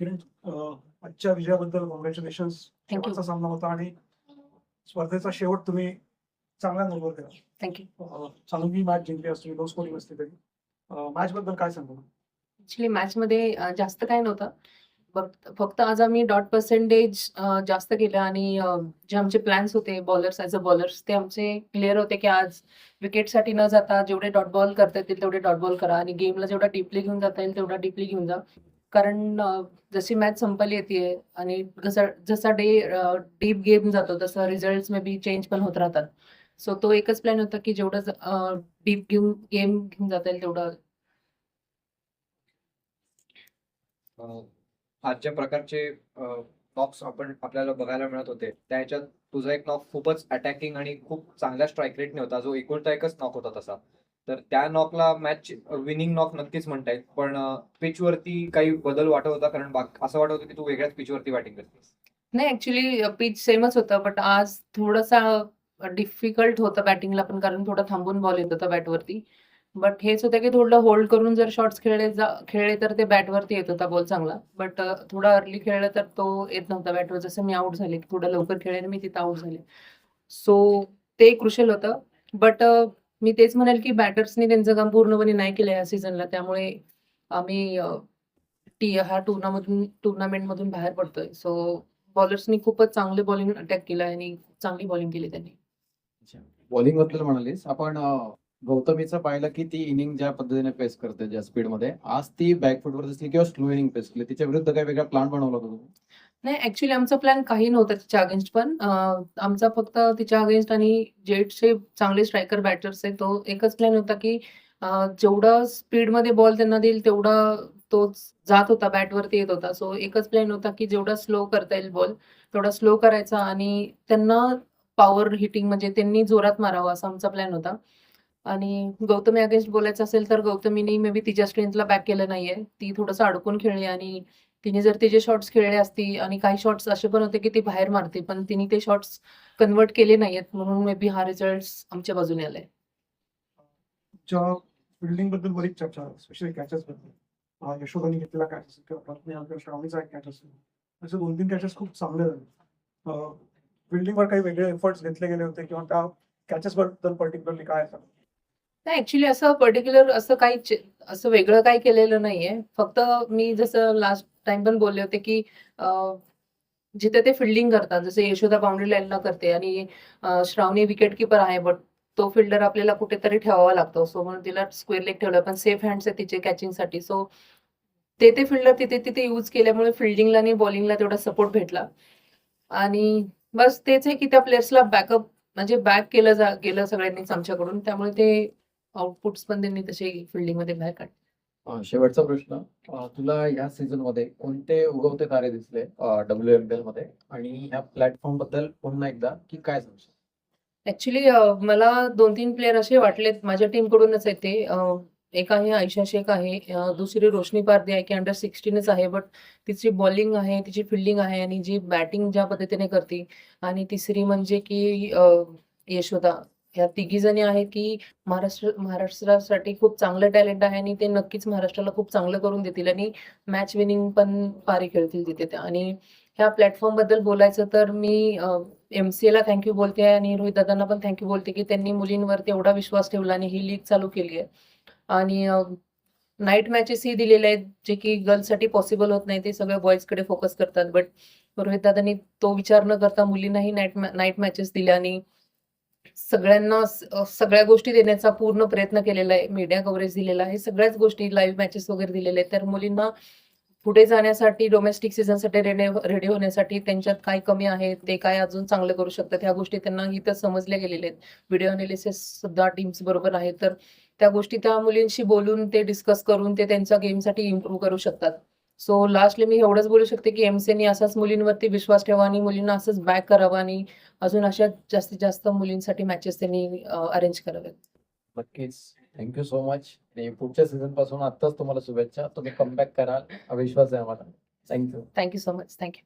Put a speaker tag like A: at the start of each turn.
A: आजच्या विजयाबद्दल कॉंग्रॅच्युलेशन. शेवटचा सामना होता आणि स्पर्धेचा शेवट तुम्ही चांगल्या नंबर केला.
B: थँक्यू
A: चांगली मॅच जिंकली असली लो स्कोरिंग असली तरी. मॅच बद्दल काय सांगू?
B: ऍक्च्युली मॅच मध्ये जास्त काय नव्हतं. फक्त आज आम्ही डॉट पर्सेंटेज जास्त केलं आणि जे आमचे प्लॅन्स होते बॉलर्स ॲज अ बॉलर्स ते आमचे क्लिअर होते की आज विकेटसाठी न जाता जेवढे डॉट बॉल करता येतील तेवढे डॉट बॉल करा आणि गेमला जेवढा डीपली घेऊन जाता येईल तेवढा डीपली घेऊन जा. कारण जशी मॅच संपली येते आणि जसा जसा डे डीप गेम जातो तसं रिझल्ट मे बी चेंज पण होत राहतात. सो तो एकच प्लॅन होता की जेवढं डीप घेऊन गेम घेऊन जाता येईल तेवढं.
C: आजच्या प्रकारचे नॉक्स आपण आपल्याला बघायला मिळत होते. त्याच्यात तुझा एक नॉक खूपच अटॅकिंग आणि खूप चांगल्या स्ट्राईक रेटने होता. जो एकुलता एकच नॉक होता तसा. तर त्या नॉकला मॅच विनिंग नॉक नक्कीच म्हणता येईल. पण पिच वरती काही बदल वाटत होता? कारण असं वाटत होतं की तू वेगळ्याच पिच वरती बॅटिंग करतेस.
B: नाही ऍक्च्युली पिच सेमच होतं. बट आज थोडासा डिफिकल्ट होतं बॅटिंगला पण. कारण थोडं थांबून बॉल येत होता बॅटवरती बट हेच होतं की थोडं होल्ड करून जर शॉट्स खेळले जा खेळले तर ते बॅटवरती येत होता बॉल चांगला. बट थोडा अर्ली खेळलं तर तो येत नव्हता बॅटवर जसं मी आउट झाले थोडं लवकर खेळले आणि मी तिथं आउट झाले. सो ते क्रुशल होतं. बट मी तेच म्हणेल की बॅटर्सनी त्यांचं काम पूर्णपणे नाही केलं या सीझनला त्यामुळे आम्ही टी हा टुर्नामधून टुर्नामेंटमधून बाहेर पडतोय. सो बॉलर्सनी खूपच चांगले बॉलिंग अटॅक केलं आणि चांगली बॉलिंग केली त्यांनी.
D: बॉलिंगबद्दल म्हणालीस. आपण गौतमीचं पाहिलं की ती इनिंग ज्या पद्धतीने पेस करते ज्या स्पीडमध्ये आज ती बॅकफुटवर दिसली किंवा स्लो इनिंग पेस केली. तिच्या विरुद्ध काही वेगळा प्लॅन बनवला होता
B: नाही ऍक्च्युली आमचा प्लॅन काही नव्हता तिच्या अगेन्स्ट पण. आमचा फक्त तिच्या अगेन्स्ट आणि जेटचे चांगले स्ट्रायकर बॅटर्स आहेत तो एकच प्लॅन होता की अं, जेवढा स्पीडमध्ये बॉल त्यांना देईल तेवढा तो जात होता बॅटवरती येत होता. सो एकच प्लॅन होता की जेवढा स्लो करता येईल बॉल तेवढा स्लो करायचा आणि त्यांना पॉवर हिटिंग म्हणजे त्यांनी जोरात मारावं असा आमचा प्लॅन होता. आणि गौतमी अगेन्स्ट बोलायचं असेल तर गौतमीने मे बी तिच्या स्ट्रेंथला बॅक केलं नाहीये. ती थोडंसं अडकून खेळली आणि तिने जर तिचे शॉट्स खेळले असती आणि काही शॉट्स असे पण होते की ती बाहेर मारते पण तिने ते शॉट्स कन्वर्ट केले नाहीयेत. म्हणून मे बी हा रिझल्ट आमच्या बाजूने आलाय.
A: फिल्डिंगबद्दल बरीच चर्चा स्पेशली कॅचेस बद्दल. यशोदाने घेतलेला कॅच असेल किंवा पत्नी श्रावणीचा एक कॅच असेल असे दोन तीन कॅचेस खूप चांगले झाले. फिल्डिंगवर काही वेगळे एफर्ट्स घेतले गेले होते किंवा त्या कॅचेस बद्दल पर्टिक्युलरली काय सांगू
B: नाही ऍक्च्युली असं पर्टिक्युलर असं काही चे- असं वेगळं काही केलेलं नाहीये. फक्त मी जसं लास्ट टाइम पण बोलले होते की जिथे ते फिल्डिंग करतात जसे यशोदा बाउंड्री लाईनला करते आणि श्रावणी विकेट किपर आहे बट तो फिल्डर आपल्याला कुठेतरी ठेवावा लागतो. सो म्हणून तिला स्क्वेअर लेग ठेवलं पण सेफ हँड्स आहे तिचे कॅचिंगसाठी सो ते ते फिल्डर तिथे तिथे यूज केल्यामुळे फिल्डिंगला आणि बॉलिंगला तेवढा सपोर्ट भेटला. आणि बस तेच आहे की त्या प्लेयर्सला बॅकअप म्हणजे बॅक केलं जा गेलं सगळ्यांनीच आमच्याकडून. त्यामुळे ते आउटपुट्स पण त्यांनी तसे फिल्डिंगमध्ये बाहेर काढले.
D: शेवटचा प्रश्न. तुला या सीझनमध्ये कोणते उगवते तारे दिसले डब्ल्यू एम एलमध्ये? आणि ह्या प्लॅटफॉर्मबद्दल पुन्हा एकदा की काय सांगशील?
B: ऍक्च्युली मला दोन तीन प्लेअर असे वाटलेत. माझ्या टीम कडूनच आहे ते. एक आहे आयशा शेख आहे. दुसरी रोशनी पारदी आहे की अंडर सिक्स्टीनच आहे. बट तिची बॉलिंग आहे तिची फिल्डिंग आहे आणि जी बॅटिंग ज्या पद्धतीने करते. आणि तिसरी म्हणजे की यशोदा. ह्या तिघी जणी आहेत की महाराष्ट्र महाराष्ट्रासाठी खूप चांगलं टॅलेंट आहे आणि ते नक्कीच महाराष्ट्राला खूप चांगलं करून देतील आणि मॅच विनिंग पण पारी खेळतील तिथे त्या. आणि ह्या प्लॅटफॉर्मबद्दल बोलायचं तर मी एम सी थँक्यू बोलते आहे आणि रोहित दादांना पण थँक्यू बोलते की त्यांनी मुलींवरती एवढा विश्वास ठेवला आणि ही लीग चालू केली आहे. आणि नाईट मॅचेस ही दिलेले आहेत जे की गर्ल्ससाठी पॉसिबल होत नाही ते सगळं बॉईजकडे फोकस करतात. बट रोहित दादांनी तो विचार न करता मुलींनाही नाईट नाईट मॅचेस दिल्या आणि सगळ्यांना सगळ्या गोष्टी देण्याचा पूर्ण प्रयत्न केलेला आहे. मीडिया कव्हरेज दिलेला आहे. सगळ्याच गोष्टी लाईव्ह मॅचेस वगैरे दिलेले आहेत. तर मुलींना पुढे जाण्यासाठी डोमेस्टिक सीझनसाठी रेडी रेडी होण्यासाठी त्यांच्यात काय कमी आहे ते काय अजून चांगलं करू शकतात ह्या गोष्टी त्यांना इथं समजल्या गेलेल्या आहेत. व्हिडिओ अनालिसिस सुद्धा टीम्स बरोबर आहेत तर त्या गोष्टी त्या मुलींशी बोलून ते डिस्कस करून ते त्यांच्या गेमसाठी इम्प्रूव्ह करू शकतात. सो लास्टली मी एवढंच बोलू शकते की एमसीनी असाच मुलींवरती विश्वास ठेवा आणि मुलींना असंच बॅक करावं आणि अजून अशा जास्तीत जास्त मुलींसाठी मॅचेस त्यांनी अरेंज करावेत
D: नक्कीच. थँक्यू सो मच आणि पुढच्या सीझनपासून आताच तुम्हाला शुभेच्छा. तुम्ही कमबॅक कराल. हा विश्वास आहे आम्हाला. Thank you
B: thank you so much thank you